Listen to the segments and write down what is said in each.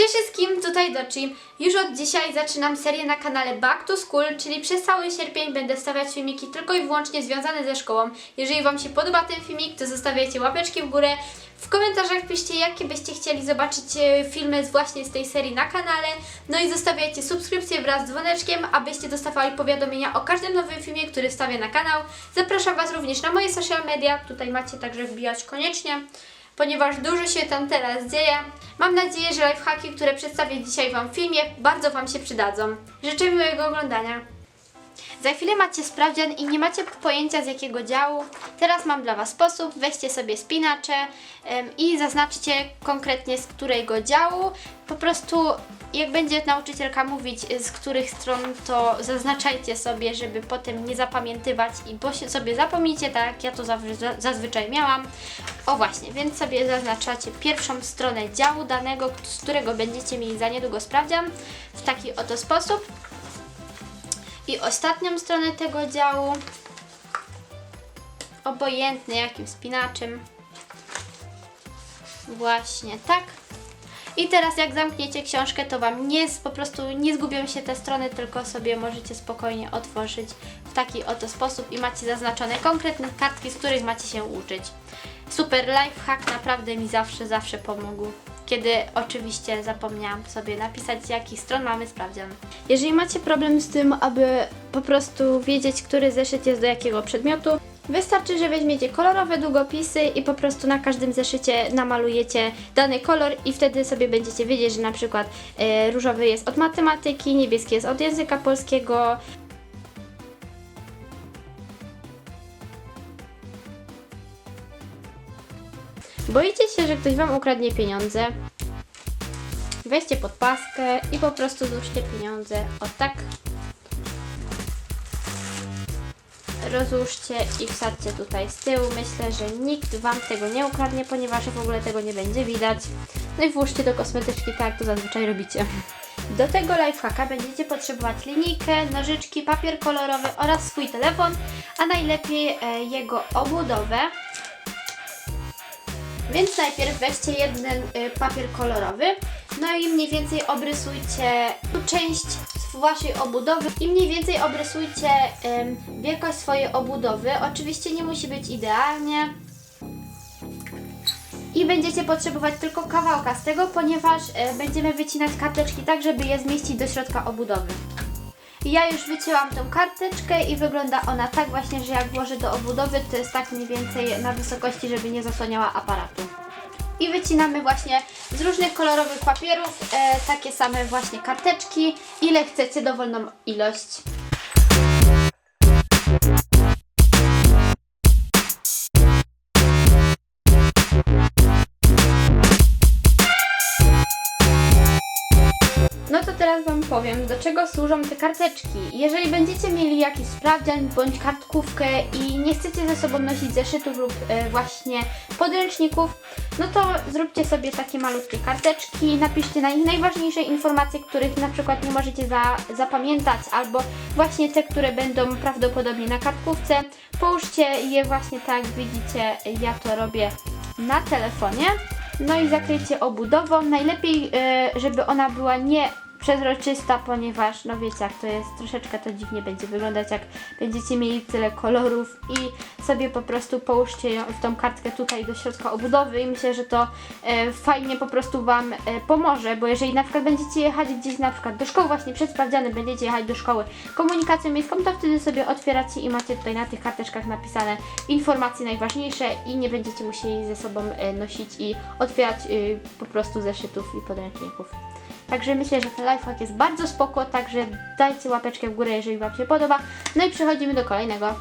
Cześć wszystkim, tutaj Dochi. Już od dzisiaj zaczynam serię na kanale Back to School, czyli przez cały sierpień będę stawiać filmiki tylko i wyłącznie związane ze szkołą. Jeżeli Wam się podoba ten filmik, to zostawiajcie łapeczki w górę. W komentarzach piszcie, jakie byście chcieli zobaczyć e, filmy właśnie z tej serii na kanale. No i zostawiajcie subskrypcję wraz z dzwoneczkiem, abyście dostawali powiadomienia o każdym nowym filmie, który wstawię na kanał. Zapraszam Was również na moje social media, tutaj macie także wbijać koniecznie ponieważ dużo się tam teraz dzieje. Mam nadzieję, że lifehacki, które przedstawię dzisiaj Wam w filmie, bardzo Wam się przydadzą. Życzę miłego oglądania. Za chwilę macie sprawdzian i nie macie pojęcia z jakiego działu. Teraz mam dla Was sposób. Weźcie sobie spinacze i zaznaczcie konkretnie z którego działu. Po prostu jak będzie nauczycielka mówić z których stron, to zaznaczajcie sobie, żeby potem nie zapamiętywać i bo sobie zapomnicie, tak ja to zazwyczaj miałam. O właśnie, więc sobie zaznaczacie pierwszą stronę działu danego, z którego będziecie mieli za niedługo sprawdzian w taki oto sposób. I ostatnią stronę tego działu, obojętny jakim spinaczem, właśnie tak. I teraz jak zamkniecie książkę, to Wam nie, po prostu nie zgubią się te strony, tylko sobie możecie spokojnie otworzyć w taki oto sposób i macie zaznaczone konkretne kartki, z których macie się uczyć. Super lifehack naprawdę mi zawsze, zawsze pomógł. Kiedy oczywiście zapomniałam sobie napisać, z jakich stron mamy sprawdzian. Jeżeli macie problem z tym, aby po prostu wiedzieć, który zeszyt jest do jakiego przedmiotu, wystarczy, że weźmiecie kolorowe długopisy i po prostu na każdym zeszycie namalujecie dany kolor i wtedy sobie będziecie wiedzieć, że na przykład e, różowy jest od matematyki, niebieski jest od języka polskiego, Boicie się, że ktoś Wam ukradnie pieniądze? Weźcie pod paskę i po prostu złóżcie pieniądze. O tak. Rozłóżcie i wsadźcie tutaj z tyłu. Myślę, że nikt Wam tego nie ukradnie, ponieważ w ogóle tego nie będzie widać. No i włóżcie do kosmetyczki, tak jak to zazwyczaj robicie. Do tego lifehacka będziecie potrzebować linijkę, nożyczki, papier kolorowy oraz swój telefon, a najlepiej e, jego obudowę. Więc najpierw weźcie jeden y, papier kolorowy, no i mniej więcej obrysujcie część waszej obudowy i mniej więcej obrysujcie ym, wielkość swojej obudowy. Oczywiście nie musi być idealnie. I będziecie potrzebować tylko kawałka z tego, ponieważ y, będziemy wycinać karteczki tak, żeby je zmieścić do środka obudowy. Ja już wycięłam tą karteczkę i wygląda ona tak właśnie, że jak włożę do obudowy, to jest tak mniej więcej na wysokości, żeby nie zasłaniała aparatu. I wycinamy właśnie z różnych kolorowych papierów e, takie same właśnie karteczki, ile chcecie, dowolną ilość. Teraz Wam powiem, do czego służą te karteczki. Jeżeli będziecie mieli jakiś sprawdzian bądź kartkówkę i nie chcecie ze sobą nosić zeszytów lub e, właśnie podręczników, no to zróbcie sobie takie malutkie karteczki, napiszcie na nich najważniejsze informacje, których na przykład nie możecie za, zapamiętać, albo właśnie te, które będą prawdopodobnie na kartkówce. Połóżcie je właśnie tak, widzicie, ja to robię na telefonie. No i zakryjcie obudową. Najlepiej, e, żeby ona była nie przezroczysta, ponieważ no wiecie jak to jest, troszeczkę to dziwnie będzie wyglądać, jak będziecie mieli tyle kolorów i sobie po prostu połóżcie ją tą kartkę tutaj do środka obudowy i myślę, że to e, fajnie po prostu Wam e, pomoże, bo jeżeli na przykład będziecie jechać gdzieś na przykład do szkoły, właśnie przed będziecie jechać do szkoły komunikacją miejską, to wtedy sobie otwieracie i macie tutaj na tych karteczkach napisane informacje najważniejsze i nie będziecie musieli ze sobą e, nosić i otwierać e, po prostu zeszytów i podręczników. Także myślę, że ten lifehack jest bardzo spoko, także dajcie łapeczkę w górę, jeżeli Wam się podoba. No i przechodzimy do kolejnego.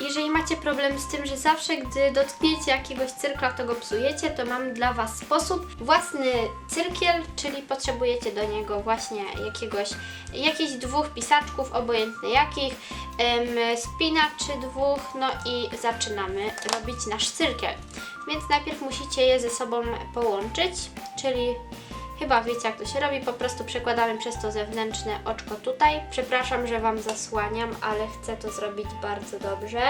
Jeżeli macie problem z tym, że zawsze gdy dotkniecie jakiegoś cyrkla, to go psujecie, to mam dla Was sposób. Własny cyrkiel, czyli potrzebujecie do niego właśnie jakiegoś, jakichś dwóch pisaczków, obojętnie jakich, em, spinaczy dwóch, no i zaczynamy robić nasz cyrkiel. Więc najpierw musicie je ze sobą połączyć, czyli Chyba wiecie jak to się robi, po prostu przekładamy przez to zewnętrzne oczko tutaj. Przepraszam, że Wam zasłaniam, ale chcę to zrobić bardzo dobrze.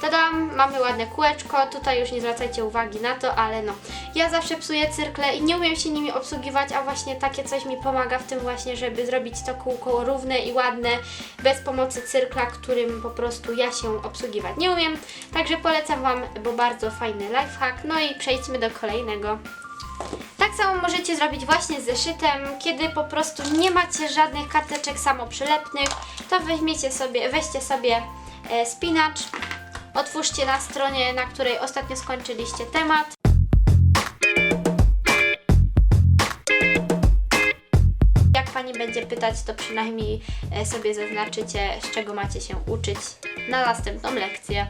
Tadam, mamy ładne kółeczko, tutaj już nie zwracajcie uwagi na to, ale no. Ja zawsze psuję cyrkle i nie umiem się nimi obsługiwać, a właśnie takie coś mi pomaga w tym właśnie, żeby zrobić to kółko równe i ładne, bez pomocy cyrkla, którym po prostu ja się obsługiwać nie umiem. Także polecam Wam, bo bardzo fajny lifehack. No i przejdźmy do kolejnego. Tak samo możecie zrobić właśnie z zeszytem, kiedy po prostu nie macie żadnych karteczek samoprzylepnych, to weźmiecie sobie, weźcie sobie e, spinacz, otwórzcie na stronie, na której ostatnio skończyliście temat. Jak Pani będzie pytać, to przynajmniej e, sobie zaznaczycie, z czego macie się uczyć na następną lekcję.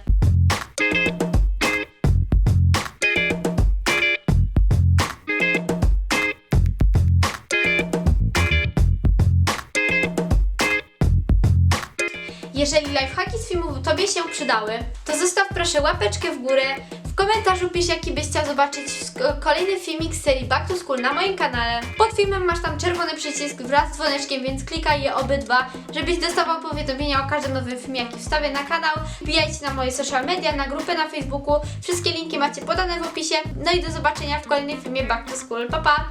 Jeżeli lifehacki z filmu Tobie się przydały, to zostaw proszę łapeczkę w górę. W komentarzu pisz, jaki byś chciał zobaczyć kolejny filmik z serii Back to School na moim kanale. Pod filmem masz tam czerwony przycisk wraz z dzwoneczkiem, więc klikaj je obydwa, żebyś dostawał powiadomienia o każdym nowym filmie, jaki wstawię na kanał. Wbijajcie na moje social media, na grupę na Facebooku. Wszystkie linki macie podane w opisie. No i do zobaczenia w kolejnym filmie Back to School. Pa, pa!